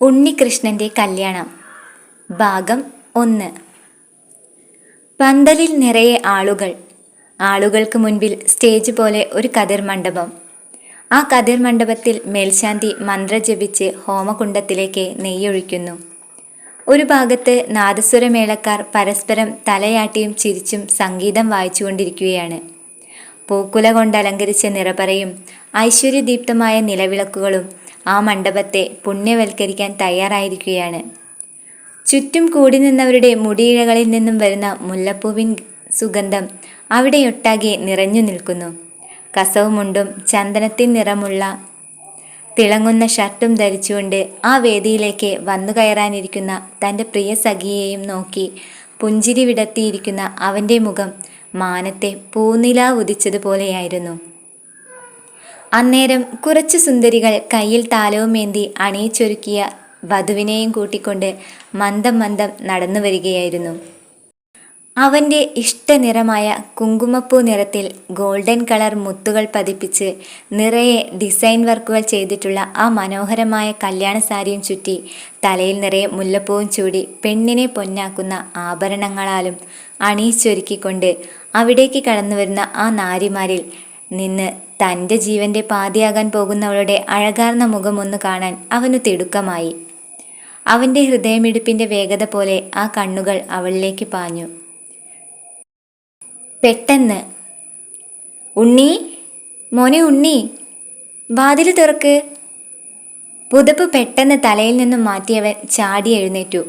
ഉണ്ണികൃഷ്ണന്റെ കല്യാണം. ഭാഗം ഒന്ന്. പന്തലിൽ നിറയെ ആളുകൾ. ആളുകൾക്ക് മുൻപിൽ സ്റ്റേജ് പോലെ ഒരു കതിർ മണ്ഡപം. ആ കതിർ മണ്ഡപത്തിൽ മേൽശാന്തി മന്ത്ര ജപിച്ച് ഹോമകുണ്ടത്തിലേക്ക് നെയ്യൊഴിക്കുന്നു. ഒരു ഭാഗത്ത് നാദസ്വരമേളക്കാർ പരസ്പരം തലയാട്ടിയും ചിരിച്ചും സംഗീതം വായിച്ചുകൊണ്ടിരിക്കുകയാണ്. പൂക്കുല കൊണ്ട് അലങ്കരിച്ച നിറപറയും ഐശ്വര്യദീപ്തമായ നിലവിളക്കുകളും ആ മണ്ഡപത്തെ പുണ്യവൽക്കരിക്കാൻ തയ്യാറായിരിക്കുകയാണ്. ചുറ്റും കൂടി നിന്നവരുടെ മുടിയിഴകളിൽ നിന്നും വരുന്ന മുല്ലപ്പൂവിൻ സുഗന്ധം അവിടെയൊട്ടാകെ നിറഞ്ഞു നിൽക്കുന്നു. കസവുമുണ്ടും ചന്ദനത്തിൻ നിറമുള്ള തിളങ്ങുന്ന ഷർട്ടും ധരിച്ചുകൊണ്ട് ആ വേദിയിലേക്ക് വന്നു കയറാനിരിക്കുന്ന തന്റെ പ്രിയ സഖിയെയും നോക്കി പുഞ്ചിരി വിടത്തിയിരിക്കുന്ന അവന്റെ മുഖം മാനത്തെ പൂനില ഉദിച്ചതുപോലെയായിരുന്നു. അന്നേരം കുറച്ച് സുന്ദരികൾ കയ്യിൽ താലവുമേന്തി അണിയിച്ചൊരുക്കിയ വധുവിനെയും കൂട്ടിക്കൊണ്ട് മന്ദം മന്ദം നടന്നു വരികയായിരുന്നു. അവന്റെ ഇഷ്ടനിറമായ കുങ്കുമപ്പൂ നിറത്തിൽ ഗോൾഡൻ കളർ മുത്തുകൾ പതിപ്പിച്ച് നിറയെ ഡിസൈൻ വർക്കുകൾ ചെയ്തിട്ടുള്ള ആ മനോഹരമായ കല്യാണ സാരിയും ചുറ്റി തലയിൽ നിറയെ മുല്ലപ്പൂവും ചൂടി പെണ്ണിനെ പൊന്നാക്കുന്ന ആഭരണങ്ങളാലും അണിയിച്ചൊരുക്കിക്കൊണ്ട് അവിടേക്ക് കടന്നു വരുന്ന ആ നാരിമാരിൽ നിന്ന് തന്റെ ജീവന്റെ പാതിയാകാൻ പോകുന്നവളുടെ അഴകാർന്ന മുഖമൊന്ന് കാണാൻ അവനു തിടുക്കമായി. അവന്റെ ഹൃദയമിടിപ്പിന്റെ വേഗത പോലെ ആ കണ്ണുകൾ അവളിലേക്ക് പാഞ്ഞു. പെട്ടെന്ന് ഉണ്ണി മോനെ ഉണ്ണി വാതിൽ തുറക്ക്. പുതപ്പ് പെട്ടെന്ന് തലയിൽ നിന്നും മാറ്റിയവൻ ചാടി എഴുന്നേറ്റു.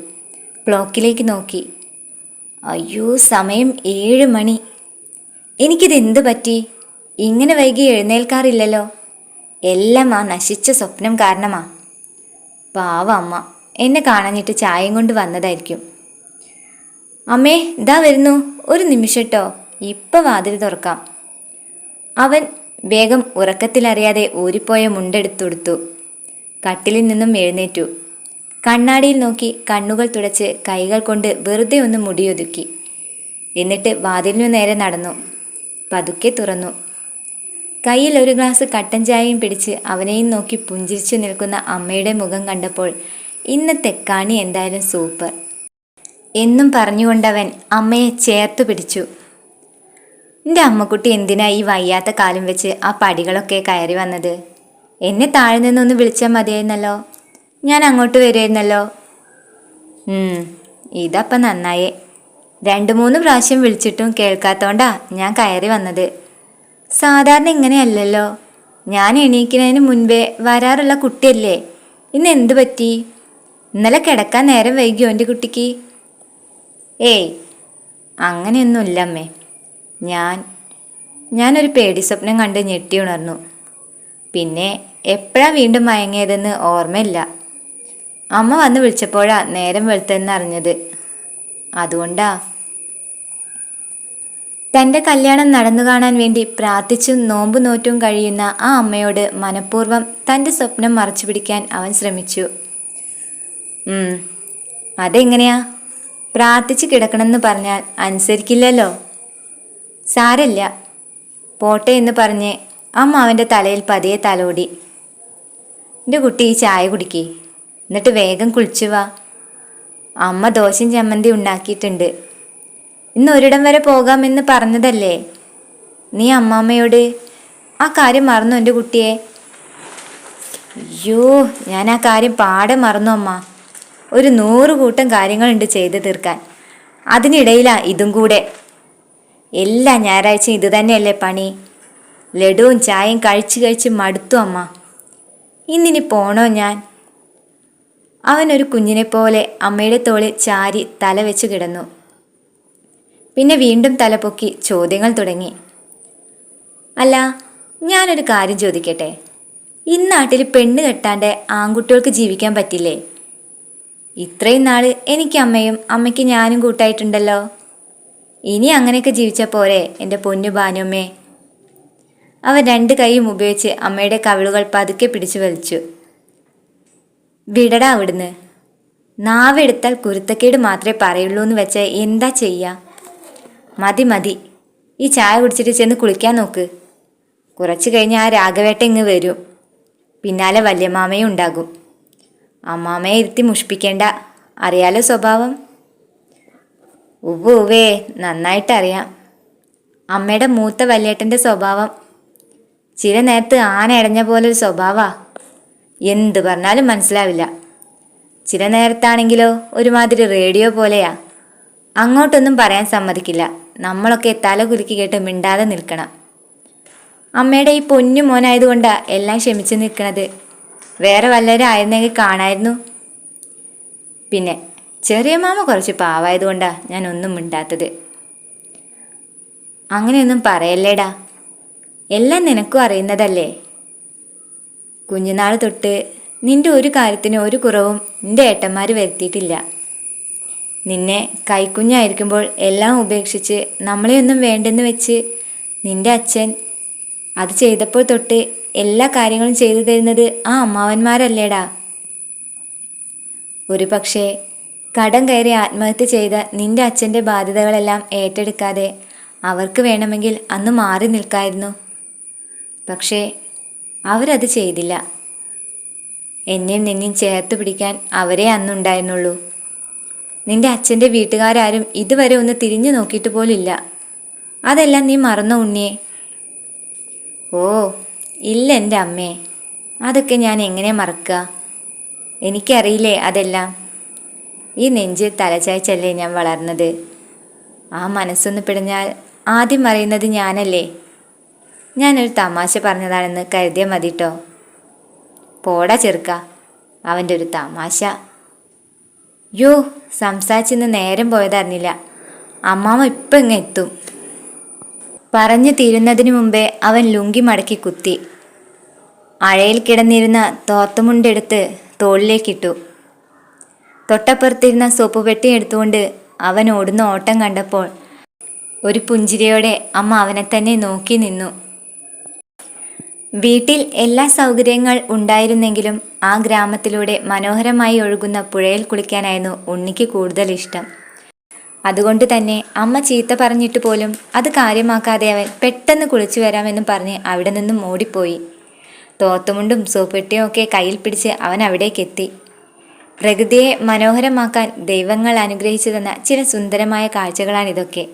ക്ലോക്കിലേക്ക് നോക്കി. അയ്യോ സമയം ഏഴ് മണി. എനിക്കിത് പറ്റി? ഇങ്ങനെ വൈകി എഴുന്നേൽക്കാറില്ലല്ലോ. എല്ലാം ആ നശിച്ച സ്വപ്നം കാരണമാ. പാവ അമ്മ എന്നെ കാണാഞ്ഞിട്ട് ചായയും കൊണ്ട് വന്നതായിരിക്കും. അമ്മേ ഇതാ വരുന്നു. ഒരു നിമിഷട്ടോ. ഇപ്പം വാതിൽ തുറക്കാം. അവൻ വേഗം ഉറക്കത്തിലറിയാതെ ഊരിപ്പോയ മുണ്ടെടുത്തൊടുത്തു കട്ടിലിൽ നിന്നും എഴുന്നേറ്റു. കണ്ണാടിയിൽ നോക്കി കണ്ണുകൾ തുടച്ച് കൈകൾ കൊണ്ട് വെറുതെ ഒന്ന് മുടിയൊതുക്കി. എന്നിട്ട് വാതിലിനു നേരെ നടന്നു. പതുക്കെ തുറന്നു. കയ്യിൽ ഒരു ഗ്ലാസ് കട്ടൻ ചായയും പിടിച്ച് അവനെയും നോക്കി പുഞ്ചിരിച്ചു നിൽക്കുന്ന അമ്മയുടെ മുഖം കണ്ടപ്പോൾ ഇന്നത്തെ കണി എന്തായാലും സൂപ്പർ. എന്നും പറഞ്ഞുകൊണ്ടവൻ അമ്മയെ ചേർത്ത് പിടിച്ചു. എന്റെ അമ്മക്കുട്ടി എന്തിനാ ഈ വയ്യാത്ത കാലം വെച്ച് ആ പടികളൊക്കെ കയറി വന്നത്? എന്നെ താഴെ നിന്നൊന്ന് വിളിച്ചാൽ മതിയായിരുന്നല്ലോ? ഞാൻ അങ്ങോട്ട് വരുമായിരുന്നല്ലോ? ഇതപ്പം നന്നായേ. രണ്ട് മൂന്ന് പ്രാവശ്യം വിളിച്ചിട്ടും കേൾക്കാത്തോണ്ടാ ഞാൻ കയറി വന്നത്. സാധാരണ ഇങ്ങനെയല്ലല്ലോ. ഞാൻ എണീക്കുന്നതിന് മുൻപേ വരാറുള്ള കുട്ടിയല്ലേ. ഇന്ന് എന്തു പറ്റി? ഇന്നലെ കിടക്കാൻ നേരം വൈകിയോ എന്റെ കുട്ടിക്ക്. ഏയ് അങ്ങനെയൊന്നുമില്ല അമ്മേ. ഞാൻ ഞാനൊരു പേടി സ്വപ്നം കണ്ട് ഞെട്ടി ഉണർന്നു. പിന്നെ എപ്പോഴാ വീണ്ടും മയങ്ങിയതെന്ന് ഓർമ്മയില്ല. അമ്മ വന്ന് വിളിച്ചപ്പോഴാ നേരം വെളുത്തെന്ന് അറിഞ്ഞത്. അതുകൊണ്ടാ തന്റെ കല്യാണം നടന്നു കാണാൻ വേണ്ടി പ്രാർത്ഥിച്ചും നോമ്പ് നോറ്റും കഴിയുന്ന ആ അമ്മയോട് മനഃപൂർവം തന്റെ സ്വപ്നം മറച്ചു പിടിക്കാൻ അവൻ ശ്രമിച്ചു. അതെങ്ങനെയാ? പ്രാർത്ഥിച്ച് കിടക്കണമെന്ന് പറഞ്ഞാൽ അനുസരിക്കില്ലല്ലോ. സാരല്ല. പോട്ടെ എന്ന് പറഞ്ഞ് അമ്മ അവന്റെ തലയിൽ പതിയെ തലോടി. എന്റെ കുട്ടി ഈ ചായ കുടിക്കേ. എന്നിട്ട് വേഗം കുളിച്ചു വാ. അമ്മ ദോശയും ചമ്മന്തി ഉണ്ടാക്കിയിട്ടുണ്ട്. ഇന്ന് ഒരിടം വരെ പോകാമെന്ന് പറഞ്ഞതല്ലേ? നീ അമ്മാമ്മയോട് ആ കാര്യം മറന്നു എന്റെ കുട്ടിയെ. അയ്യോ ഞാൻ ആ കാര്യം പാടെ മറന്നു അമ്മ. ഒരു നൂറ് കൂട്ടം കാര്യങ്ങളുണ്ട് ചെയ്തു തീർക്കാൻ. അതിനിടയിലാ ഇതും കൂടെ. എല്ലാ ഞായറാഴ്ചയും ഇത് തന്നെയല്ലേ പണി. ലഡുവും ചായയും കഴിച്ച് കഴിച്ച് മടുത്തു അമ്മ. ഇന്നിനി പോണോ ഞാൻ? അവനൊരു കുഞ്ഞിനെ പോലെ അമ്മയുടെ തോളിൽ ചാരി തല വെച്ച് കിടന്നു. പിന്നെ വീണ്ടും തലപൊക്കി ചോദ്യങ്ങൾ തുടങ്ങി. അല്ല ഞാനൊരു കാര്യം ചോദിക്കട്ടെ? ഇന്നാട്ടിൽ പെണ്ണ് കെട്ടാണ്ട് ആൺകുട്ടികൾക്ക് ജീവിക്കാൻ പറ്റില്ലേ? ഇത്രയും നാൾ എനിക്ക് അമ്മയും അമ്മയ്ക്ക് ഞാനും കൂട്ടായിട്ടുണ്ടല്ലോ. ഇനി അങ്ങനെയൊക്കെ ജീവിച്ച പോരെ എന്റെ പൊന്നു ബാനുമ്മേ അവൻ രണ്ട് കൈയും ഉപയോഗിച്ച് അമ്മയുടെ കവിളുകൾ പതുക്കെ പിടിച്ചു വലിച്ചു. വിടടാ അവിടുന്ന്. നാവെടുത്താൽ കുരുത്തക്കേട് മാത്രമേ പറയുള്ളൂ എന്ന് വെച്ചാൽ എന്താ ചെയ്യുക മതി മതി. ഈ ചായ കുടിച്ചിട്ട് ചെന്ന് കുളിക്കാൻ നോക്ക്. കുറച്ച് കഴിഞ്ഞ് ആ രാഘവേട്ട ഇങ്ങ് വരും. പിന്നാലെ വല്യമാമയും ഉണ്ടാകും. അമ്മാമയെ ഇരുത്തി മുഷിപ്പിക്കേണ്ട. അറിയാലോ സ്വഭാവം? ഉവ്വ് ഉവ്വേ നന്നായിട്ടറിയാം അമ്മയുടെ മൂത്ത വല്യേട്ടന്റെ സ്വഭാവം. ചില നേരത്ത് ആന ഇടഞ്ഞ പോലെ ഒരു സ്വഭാവാ. എന്ത് പറഞ്ഞാലും മനസ്സിലാവില്ല. ചില നേരത്താണെങ്കിലോ ഒരുമാതിരി റേഡിയോ പോലെയാ. അങ്ങോട്ടൊന്നും പറയാൻ സമ്മതിക്കില്ല. നമ്മളൊക്കെ തല കുലുക്കി കേട്ട് മിണ്ടാതെ നിൽക്കണം. അമ്മയുടെ ഈ പൊന്നു മോനായതുകൊണ്ടാ എല്ലാം ക്ഷമിച്ചു നിൽക്കണത്. വേറെ വല്ലവരും ആയിരുന്നെങ്കിൽ കാണായിരുന്നു. പിന്നെ ചെറിയ മാമ കുറച്ച് പാവായതുകൊണ്ടാ ഞാൻ ഒന്നും മിണ്ടാത്തത്. അങ്ങനെയൊന്നും പറയല്ലേടാ. എല്ലാം നിനക്കും അറിയുന്നതല്ലേ? കുഞ്ഞുനാൾ തൊട്ട് നിന്റെ ഒരു കാര്യത്തിന് ഒരു കുറവും നിന്റെ ഏട്ടന്മാർ വരുത്തിയിട്ടില്ല. നിന്നെ കൈക്കുഞ്ഞായിരിക്കുമ്പോൾ എല്ലാം ഉപേക്ഷിച്ച് നമ്മളെയൊന്നും വേണ്ടെന്ന് വെച്ച് നിന്റെ അച്ഛൻ അത് ചെയ്തപ്പോൾ തൊട്ട് എല്ലാ കാര്യങ്ങളും ചെയ്തു തരുന്നത് ആ അമ്മാവന്മാരല്ലേടാ. ഒരു പക്ഷേ കടം കയറി ആത്മഹത്യ ചെയ്ത നിന്റെ അച്ഛന്റെ ബാധ്യതകളെല്ലാം ഏറ്റെടുക്കാതെ അവർക്ക് വേണമെങ്കിൽ അന്ന് മാറി നിൽക്കായിരുന്നു. പക്ഷേ അവരത് ചെയ്തില്ല. എന്നെയും നിന്നെയും ചേർത്ത് പിടിക്കാൻ അവരെ അന്നുണ്ടായിരുന്നുള്ളൂ. നിന്റെ അച്ഛന്റെ വീട്ടുകാരാരും ഇതുവരെ ഒന്ന് തിരിഞ്ഞു നോക്കിയിട്ട് പോലില്ല. അതെല്ലാം നീ മറന്ന ഉണ്ണിയെ? ഓ ഇല്ല എന്റെ അമ്മേ. അതൊക്കെ ഞാൻ എങ്ങനെ മറക്കുക എനിക്കറിയില്ലേ അതെല്ലാം? ഈ നെഞ്ചിൽ തലചായ്ച്ചല്ലേ ഞാൻ വളർന്നത്? ആ മനസ്സൊന്ന് പിടഞ്ഞാൽ ആദ്യം അറിയുന്നത് ഞാനല്ലേ? ഞാനൊരു തമാശ പറഞ്ഞതാണെന്ന് കരുതിയാൽ മതിട്ടോ? പോടാ ചെറുക്ക. അവന്റെ ഒരു തമാശ. യോ സംസാരിച്ചിന്ന് നേരം പോയതറിഞ്ഞില്ല. അമ്മാമ ഇപ്പം ഇങ്ങ് എത്തും? പറഞ്ഞു തീരുന്നതിന് മുമ്പേ അവൻ ലുങ്കി മടക്കി കുത്തി. അഴയിൽ കിടന്നിരുന്ന തോത്തുമുണ്ടെടുത്ത് തോളിലേക്കിട്ടു. തൊട്ടപ്പുറത്തിരുന്ന സോപ്പ് പെട്ടി എടുത്തുകൊണ്ട് അവൻ ഓടുന്ന ഓട്ടം കണ്ടപ്പോൾ ഒരു പുഞ്ചിരിയോടെ അമ്മ അവനെ തന്നെ നോക്കി നിന്നു. വീട്ടിൽ എല്ലാ സൗകര്യങ്ങൾ ഉണ്ടായിരുന്നെങ്കിലും ആ ഗ്രാമത്തിലൂടെ മനോഹരമായി ഒഴുകുന്ന പുഴയിൽ കുളിക്കാനായിരുന്നു ഉണ്ണിക്ക് കൂടുതൽ ഇഷ്ടം. അതുകൊണ്ട് തന്നെ അമ്മ ചീത്ത പറഞ്ഞിട്ട് പോലും അത് കാര്യമാക്കാതെ അവൻ പെട്ടെന്ന് കുളിച്ചു വരാമെന്ന് പറഞ്ഞ് അവിടെ നിന്നും ഓടിപ്പോയി. തോത്തുമുണ്ടും സോപ്പെട്ടിയും ഒക്കെ കയ്യിൽ പിടിച്ച് അവൻ അവിടേക്കെത്തി പ്രകൃതിയെ മനോഹരമാക്കാൻ ദൈവങ്ങൾ അനുഗ്രഹിച്ചു തന്ന ചില സുന്ദരമായ കാഴ്ചകളാണിതൊക്കെ.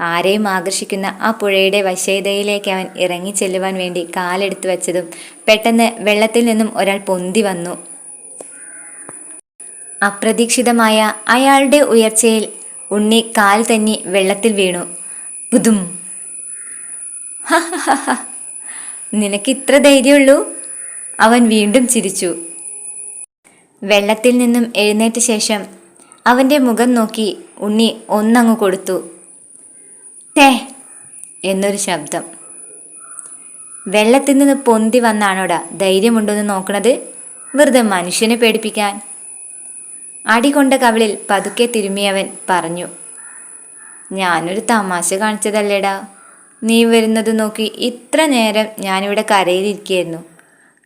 ആരെയും ആകർഷിക്കുന്ന ആ പുഴയുടെ വശേതയിലേക്ക് അവൻ ഇറങ്ങി ചെല്ലുവാൻ വേണ്ടി കാലെടുത്തു വച്ചതും പെട്ടെന്ന് വെള്ളത്തിൽ നിന്നും ഒരാൾ പൊന്തി വന്നു. അപ്രതീക്ഷിതമായ അയാളുടെ ഉയർച്ചയിൽ ഉണ്ണി കാൽ തന്നി വെള്ളത്തിൽ വീണു. പുതും. നിനക്ക് ഇത്ര ധൈര്യമുള്ളൂ? അവൻ വീണ്ടും ചിരിച്ചു. വെള്ളത്തിൽ നിന്നും എഴുന്നേറ്റ ശേഷം അവന്റെ മുഖം നോക്കി ഉണ്ണി ഒന്നങ്ങു കൊടുത്തു. ടേ എന്നൊരു ശബ്ദം. വെള്ളത്തിൽ നിന്ന് പൊന്തി വന്നാണോടാ ധൈര്യമുണ്ടോന്ന് നോക്കണത്? വെറുതെ മനുഷ്യനെ പേടിപ്പിക്കാൻ. അടി കൊണ്ട കവിളിൽ പതുക്കെ തിരുമ്മിയവൻ പറഞ്ഞു ഞാനൊരു തമാശ കാണിച്ചതല്ലേടാ. നീ വരുന്നത് നോക്കി ഇത്ര നേരം ഞാനിവിടെ കരയിലിരിക്കുകയായിരുന്നു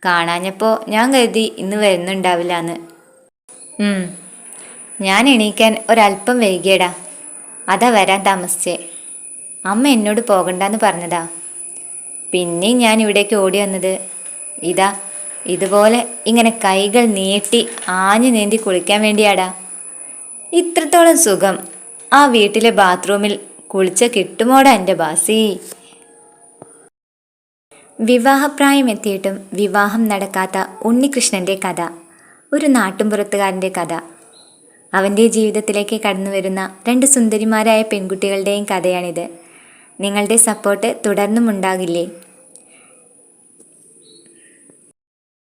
കാണാഞ്ഞപ്പോൾ ഞാൻ കരുതി ഇന്ന് വരുന്നുണ്ടാവില്ല എന്ന് ഞാൻ എണീക്കാൻ ഒരല്പം വൈകിയടാ. അതാ വരാൻ താമസിച്ചേ. അമ്മ എന്നോട് പോകണ്ടെന്ന് പറഞ്ഞതാ. പിന്നെയും ഞാൻ ഇവിടേക്ക് ഓടി വന്നത്. ഇതാ ഇതുപോലെ ഇങ്ങനെ കൈകൾ നീട്ടി ആഞ്ഞു നീന്തി കുളിക്കാൻ വേണ്ടിയാടാ. ഇത്രത്തോളം സുഖം. ആ വീട്ടിലെ ബാത്റൂമിൽ കുളിച്ച കിട്ടുമോടാ എന്റെ ബാസി? വിവാഹപ്രായം എത്തിയിട്ടും വിവാഹം നടക്കാത്ത ഉണ്ണികൃഷ്ണന്റെ കഥ ഒരു നാട്ടുംപുറത്തുകാരന്റെ കഥ. അവന്റെ ജീവിതത്തിലേക്ക് കടന്നു വരുന്ന രണ്ട് സുന്ദരിമാരായ പെൺകുട്ടികളുടെയും കഥയാണിത്. നിങ്ങളുടെ സപ്പോർട്ട് തുടർന്നും ഉണ്ടാകില്ലേ